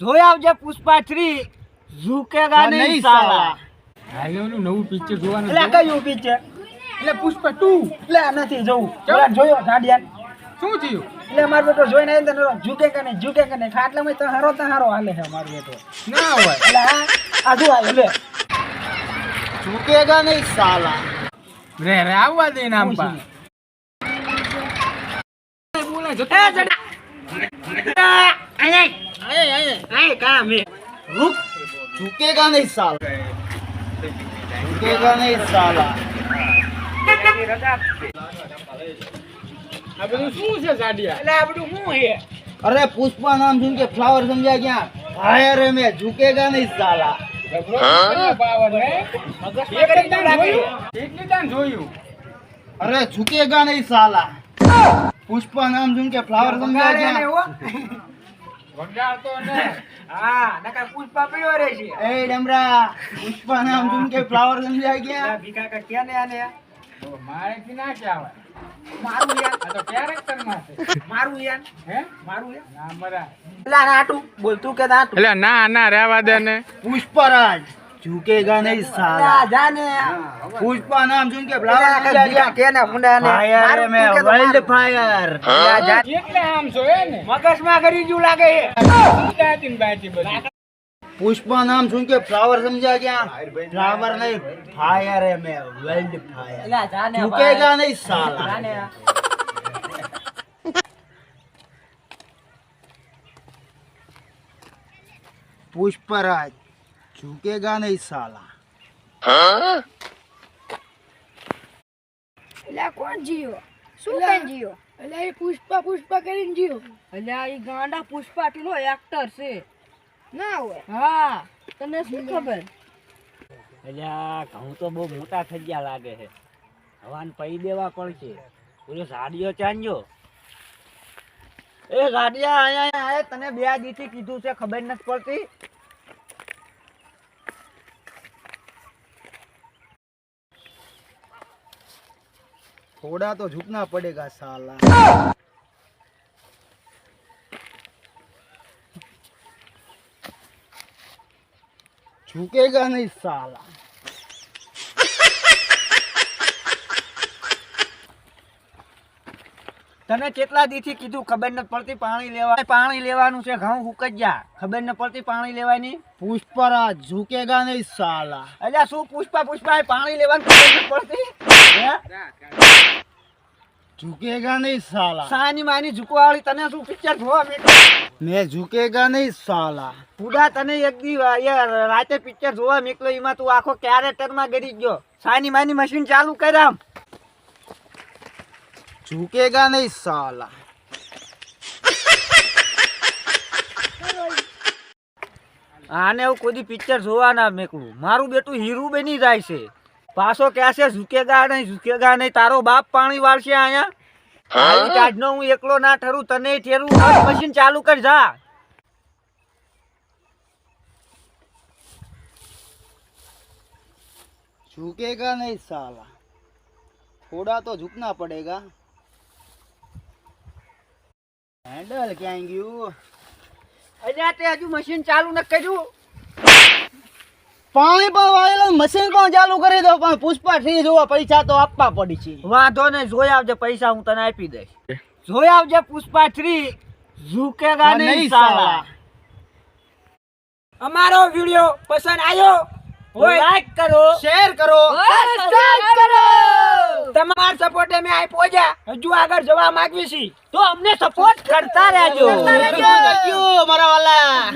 જોઈ આવજે પુષ્પા થ્રી ઝુકેગા નહીં સાલા. હાલે ઓલું નવું પિક્ચર જોવાનું એટલે. કયું પિક્ચર એટલે પુષ્પા ટુ એટલે આ નથી જવું. પેલા જોયો ઝાડિયા શું થયું? એટલે મારો બેટો જોઈને આવી તને ઝુકે કે નહીં ઝુકે કે નહીં ખાટલામાં તો હારો તો હારો હાલે છે મારો બેટો. ના હોય. એટલે આ આ શું હાલે લે. ઝુકેગા નહીં સાલા. રે રે આવવા દે નામ પા બોલે જતો એ જડા આય આય આય આય કામ હે રૂક ઝુકેગા નહીં સાલા ઝુકેગા નહીં સાલા આ બધું શું છે સાડિયા એટલે આ બધું શું હે અરે પુષ્પા નામ સુન કે ફ્લાવર સમજ્યા ક્યાં ફાયર है मैं झुकेगा नहीं साला પાવર ને એક પુષ્પ નામ જોમ કે ફ્લાવર સમજાય છે. ને હા. પુષ્પા એ ડમરા પુષ્પ નામ જોમ કે ફ્લાવર સમજાય ગયા. ભીખા કા ના મારું મારું યાર. ના મરા બોલતું કે નાટુ એલા ના ના રહેવા દે ને. પુષ્પરાજ. झुकेगा नहीं साला આ જાને पुष्पा नाम सुन के એટલે फ्लावर આ समझा ભીખા क्या કે ને ફુંડા ને फायर है મારું मैं તું કે તો वर्ल्ड મારું. फायर એટલે આ જા- એટલે આમ છો એ ને મગજમાં કરી જેવું લાગે છે દાતી ને બાતી બધી पुष्पा नाम सुन के फ्लावर समझा क्या फ्लावर नहीं फायर है मैं वर्ल्ड फायर એટલે આ જાને झुकेगा नहीं साला જાને पुष्पराज झुकेगा नहीं साला એટલે કોણ જીયો શું કેમ જીયો એટલે એ પુષ્પા પુષ્પા કરીને જીયો એટલે એ ગાંડા પુષ્પા નો એક્ટર છે ના હોય હા તને શું ખબર અલ્યા ઘઉં તો બહુ મોટા થઈ ગયા લાગે છે હવાન પૈ દેવા પડશે ઓલો સાડીઓ ચાંજો એ ગાડિયા આયા આયા તને બે દીથી કીધું છે ખબર નથી પડતી थोड़ा तो झुकना पड़ेगा साला झुकेगा नहीं साला તને કેટલા દીથી કીધું ખબર ન પડતી પાણી લેવા પાણી લેવાનું છે ઘઉં હુકજ્યા ખબર ન પડતી પાણી લેવાની? પુષ્પરા ઝુકેગા નહીં સાલા. અલ્યા શું પુષ્પા પુષ્પા પાણી લેવાનું ખબર ન પડતી? ઝુકેગા નહીં સાલા. સાની માની ઝુકવાળી તને શું પિક્ચર જોવા મેં ઝુકેગા નહીં સાલા. પુડા તને એક દી રાતે પિક્ચર જોવા નીકળ્યો એમાં તું આખો કેરેક્ટરમાં ગરી ગયો. સાની માની મશીન ચાલુ કરામ. झुकेगा नहीं साला આને હું કોઈ દી પિક્ચર જોવા ના મેકલું મારું બેટું હીરું બની જાય છે પાછો કહે છે ઝુકેગા નહીં ઝુકેગા નહીં તારો બાપ પાણી વાળશે અહીંયા આવી કાઢનો હું એકલો ના ઠરું તને ઠેરું મશીન ચાલુ કર જા झुकेगा नहीं साला थोड़ा तो झुकना पड़ेगा હેન્ડલ ક્યાં ગયું? અલ્યા તે હજુ મશીન ચાલુ ન કર્યું. પાણી પણ વાળેલો મશીન પણ ચાલુ કરી દો પણ પુષ્પા થી જોવા પૈસા તો આપવા પડી છે. વાંધો ને જોઈ આવજે પૈસા હું તને આપી દઈશ. જોઈ આવજે પુષ્પા થ્રી ઝુકેગા નહીં સાલા. અમારો વિડિયો પસંદ આવ્યો હોય લાઈક કરો. શેર કરો. સબસ્ક્રાઇબ કરો. તમાર સપોર્ટ અમે આઈ પહોંચ્યા. હજુ આગળ જવા માંગવી છી. તો અમને સપોર્ટ કરતા રહેજો. મારા વાલા.